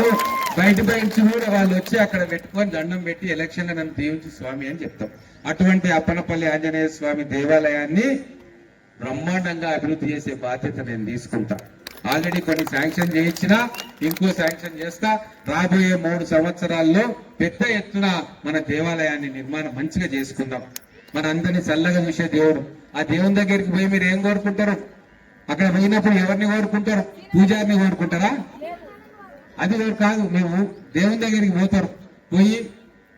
కాదు బయట బయట కూడా వాళ్ళు వచ్చి అక్కడ పెట్టుకొని దండం పెట్టి ఎలక్షన్లో నన్ను దీవించి స్వామి అని చెప్తాం. అటువంటి అప్పనపల్లి ఆంజనేయ స్వామి దేవాలయాన్ని బ్రహ్మాండంగా అభివృద్ధి చేసే బాధ్యత నేను తీసుకుంటా. ఆల్రెడీ కొన్ని శాంక్షన్ చేయించిన ఇంకో శాంక్షన్ చేస్తా. రాబోయే మూడు సంవత్సరాల్లో పెద్ద ఎత్తున మన దేవాలయాన్ని నిర్మాణం మంచిగా చేసుకుందాం. మన అందరినీ చల్లగా చూసే దేవుడు. ఆ దేవుని దగ్గరికి పోయి మీరు ఏం కోరుకుంటారు? అక్కడ పోయినప్పుడు ఎవరిని కోరుకుంటారు? పూజారిని కోరుకుంటారా? అది కాదు మేము దేవుని దగ్గరికి పోతారు పోయి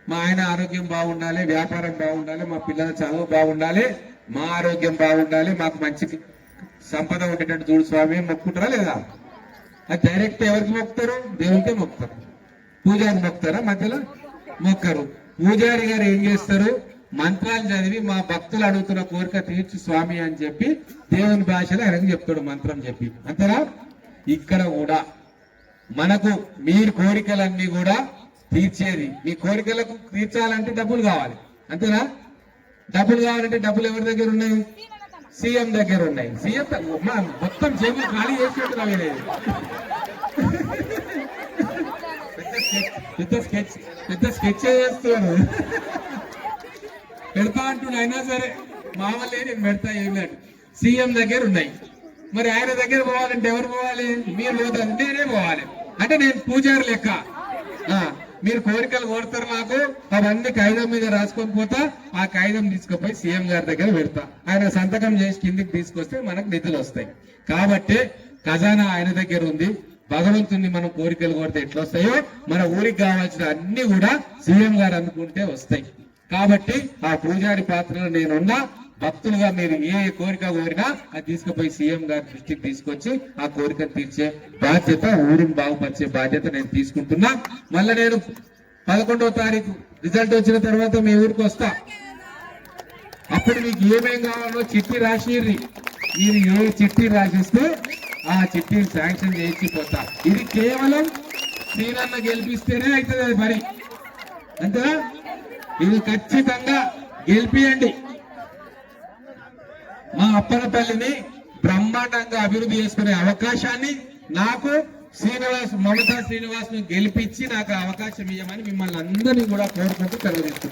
మా ఆయన ఆరోగ్యం బాగుండాలి వ్యాపారం బాగుండాలి మా పిల్లల చదువు బాగుండాలి మా ఆరోగ్యం బాగుండాలి మాకు మంచి సంపద ఉండేటట్టు చూడు స్వామి మొక్కుంటారా లేదా? అది డైరెక్ట్ ఎవరికి మొక్కుతారు? దేవునికే మొక్కుతారు. పూజారి మొక్కుతారా మధ్యలో? మొక్కరు. పూజారి గారు ఏం చేస్తారు? మంత్రాలు చదివి మా భక్తులు అడుగుతున్న కోరిక తీర్చు స్వామి అని చెప్పి దేవుని భాషలో ఆయనకు చెప్తాడు మంత్రం చెప్పి. అంతేనా? ఇక్కడ కూడా. మనకు మీరు కోరికలన్నీ కూడా తీర్చేది. మీ కోరికలకు తీర్చాలంటే డబ్బులు కావాలి. అంతేనా? డబ్బులు కావాలంటే డబ్బులు ఎవరి దగ్గర ఉన్నాయి? సీఎం దగ్గర ఉన్నాయి. సీఎం మొత్తం జేబులు ఖాళీ చేసినట్టు పెద్ద స్కెచ్ పెద్ద స్కెచ్ చేస్తున్నాను పెడతా అంటున్నా అయినా సరే మామూలే నేను పెడతా ఏమి లేదు. సీఎం దగ్గర ఉన్నాయి. మరి ఆయన దగ్గర పోవాలంటే ఎవరు పోవాలి? మీరు పోతారు నేనే పోవాలి. అంటే నేను పూజారి లెక్క. ఆ, మీరు కోరికలు కోరుతారు నాకు అవన్నీ కాగితం మీద రాసుకొని పోతా ఆ కాగితం తీసుకుపోయి సీఎం గారి దగ్గర పెడతా. ఆయన సంతకం చేసి కిందికి తీసుకొస్తే మనకు నిధులు వస్తాయి. కాబట్టి ఖజానా ఆయన దగ్గర ఉంది. భగవంతుని మనం కోరికలు కోరితే ఎట్లా వస్తాయో మన ఊరికి కావాల్సిన అన్ని కూడా సీఎం గారు అనుకుంటే వస్తాయి. కాబట్టి ఆ పూజారి పాత్రలో నేనున్నా. భక్తులుగా మీరు ఏ కోరిక కోరినా అది తీసుకుపోయి సీఎం గారి దృష్టికి తీసుకొచ్చి ఆ కోరికను తీర్చే బాధ్యత ఊరిని బాగుపరిచే బాధ్యత నేను తీసుకుంటున్నా. మళ్ళీ నేను పదకొండవ తారీఖు రిజల్ట్ వచ్చిన తర్వాత మీ ఊరికి వస్తా. అప్పుడు మీకు ఏమేం కావాలో చిట్టి రాసిర్రి. మీరు ఏ చిట్టి రాసిస్తే ఆ చిట్టిని శాంక్షన్ చేయించి పోతా. ఇది కేవలం శ్రీనన్న గెలిపిస్తేనే అవుతుంది అది పని అంతేనా? ఇది ఖచ్చితంగా గెలిపియండి. ఆ అప్పనపల్లిని బ్రహ్మాండంగా అభివృద్ధి చేసుకునే అవకాశాన్ని నాకు శ్రీనివాస్ మమతా శ్రీనివాస్ను గెలిపించి నాకు అవకాశం ఇవ్వమని మిమ్మల్ని అందరినీ కూడా కోరుకుంటూ తెలియజేస్తున్నాను